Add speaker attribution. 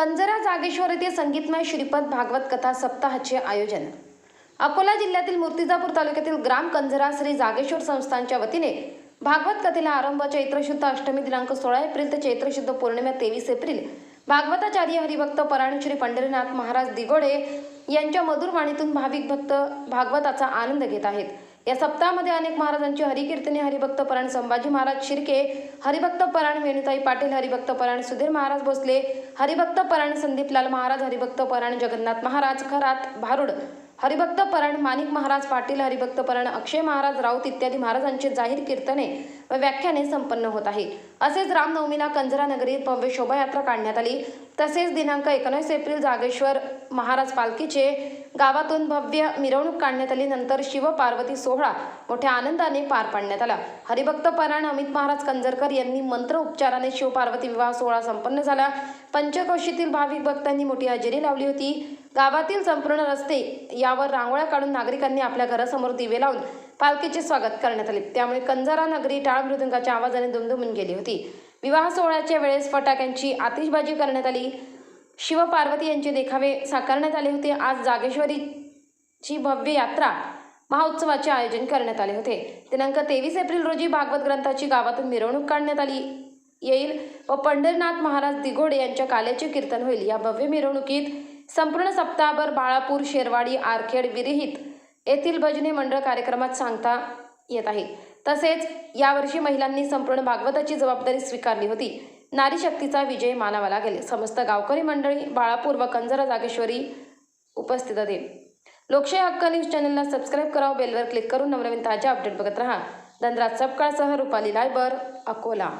Speaker 1: कंजरा जागेश्वर येथे संगीतमय श्रीपद भागवत कथा सप्ताहाचे आयोजन. अकोला जिल्ह्यातील मूर्तिजापूर तालुक्यातील ग्राम कंजरा श्री जागेश्वर संस्थांच्या वतीने भागवत कथेला आरंभ चैत्रशुद्ध अष्टमी दिनांक सोळा एप्रिल ते चैत्रशुद्ध पौर्णिमा तेवीस एप्रिल. भागवताचार्य हरिभक्त परायण श्री पंढरीनाथ महाराज दिगोडे यांच्या मधुर वाणीतून भाविक भक्त भागवताचा आनंद घेत आहेत. या सप्ताहामध्ये अनेक महाराजांची हरिकीर्तने हरिभक्त परण संभाजी महाराज शिर्के हरिभक्त परण वेणुताई पाटील हरिभक्त परण सुधीर महाराज भोसले हरिभक्त परायण संदीपलाल महाराज हरिभक्त परण जगन्नाथ महाराज खरात भारुड हरिभक्त परण माणिक महाराज पाटील हरिभक्त परण अक्षय महाराज राऊत इत्यादी महाराजांचे जाहीर कीर्तने व व्याख्याने संपन्न होत आहे. असेच रामनवमीला कंजरा नगरीत भव्य शोभायात्रा काढण्यात आली. तसेच दिनांक एकोणीस एप्रिल जागेश्वर महाराज पालखीचे गावातून भव्य मिरवणूक काढण्यात आली. नंतर शिवपार्वती सोहळा मोठ्या आनंदाने पार पाडण्यात आला. हरिभक्त परण अमित महाराज कंजरकर यांनी मंत्र उपचाराने शिवपार्वती विवाह सोहळा संपन्न झाला. पंचकोशीतील भाविक भक्तांनी मोठी हजेरी लावली होती. गावातील संपूर्ण रस्ते यावर रांगोळ्या काढून नागरिकांनी आपल्या घरासमोर दिवे लावून पालखीचे स्वागत करण्यात आले. त्यामुळे कंजारा नगरी टाळ मृदंगाच्या आवाजाने दुमदुमून गेली होती. विवाह सोहळ्याच्या वेळेस फटाक्यांची आतिषबाजी करण्यात आली. शिव पार्वती यांचे देखावे साकारण्यात आले होते. आज जागेश्वरीची भव्य यात्रा महोत्सवाचे आयोजन करण्यात आले होते. दिनांक तेवीस एप्रिल रोजी भागवत ग्रंथाची गावातून मिरवणूक काढण्यात आली. येईल व पंढरनाथ महाराज दिघोडे यांच्या काल्याचे कीर्तन होईल. या भव्य मिरवणुकीत संपूर्ण सप्ताहभर बाळापूर शेरवाडी आरखेड विरहित येथील भजने मंडळ कार्यक्रमात सांगता येत आहे. तसेच यावर्षी महिलांनी संपूर्ण भागवताची जबाबदारी स्वीकारली होती. नारी शक्तीचा विजय मानावा लागेल. समस्त गावकरी मंडळी बाळापूर व कंजरा जागेश्वरी उपस्थित होते लोकशाही हक्क न्यूज चॅनलला सबस्क्राईब करा बेलवर क्लिक करून नवनवीन ताज्या अपडेट बघत रहा. धनराज सपकाळसह रुपाली लायबर अकोला.